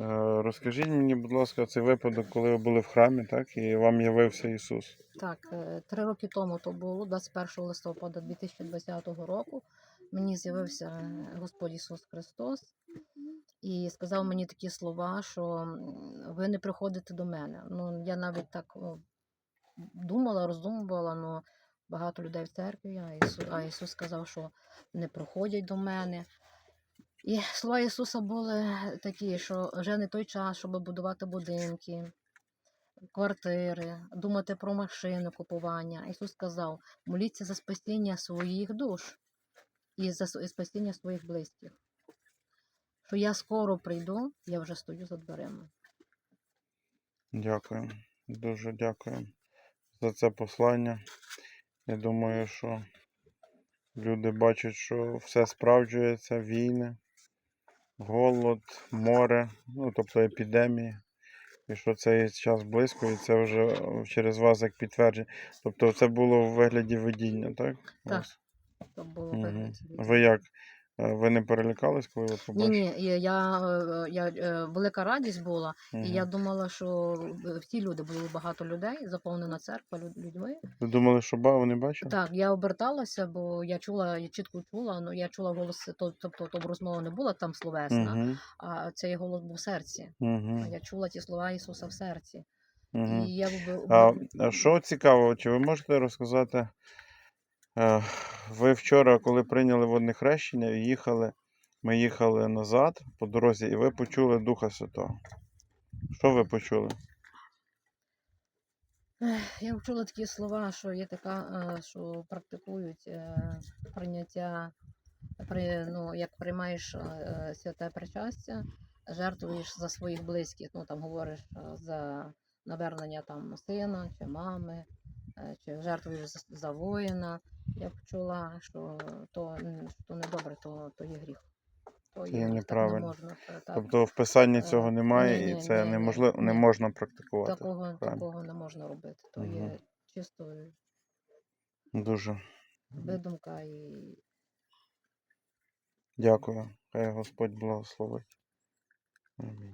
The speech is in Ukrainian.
Е, Розкажіть мені, будь ласка, цей випадок, коли ви були в храмі, так? І вам явився Ісус. Так, е, три роки тому то було, 21 листопада 2020 року. Мені з'явився Господь Ісус Христос і сказав мені такі слова, що ви не приходите до мене. Ну, я навіть так думала, роздумувала, але багато людей в церкві, а Ісус, а Ісус сказав, що не приходять до мене. І слова Ісуса були такі, що вже не той час, щоб будувати будинки, квартири, думати про машини, купування. Ісус сказав, моліться за спасіння своїх душ і за спасіння своїх близьких. Що я скоро прийду, я вже стою за дверима. Дякую. Дуже дякую за це послання. Я думаю, що люди бачать, що все справджується, війни, голод, море, ну тобто епідемії. І що цей час близько, і це вже е, через вас як підтвердження. Тобто це було в вигляді видіння, так? Так, Ось. То було Мгм. вигляді. Ви як? Е, Ви не перелякались, коли ви побачили? ні, я, я, е, я, е, велика радість була, Мгм. і я думала, що е, всі люди, було багато людей, заповнена церква люд- людьми. Ви думали, що ба, вони бачили? Так, я оберталася, бо я чула, я чітко чула, ну я чула голос, то- тобто то розмова не була там словесна, Угу. а цей голос був в серці. Угу. Я чула ті слова Ісуса в серці. Угу. І я б- А, а що цікаво, чи ви можете розказати? Е, Ви вчора, коли прийняли водне хрещення їхали, ми їхали назад по дорозі, і ви почули Духа Святого. Що ви почули? Я чула такі слова, що є така, е, що практикують е, прийняття, при, ну, як приймаєш святе причастя, жертвуєш за своїх близьких, ну там говориш за навернення там сина чи мами, чи жертвуєш за, за воїна. Я почула, що то, що не добре, то, то є гріх. То є так не можна. е, Так, Тобто в Писанні Е, цього немає, ні, і ні, це ні, неможливо, ні, не можна практикувати. такого, правильно. такого не можна робити. То Мгм. є чисто Дуже видумка і дякую. Хай Господь благословить. Амінь.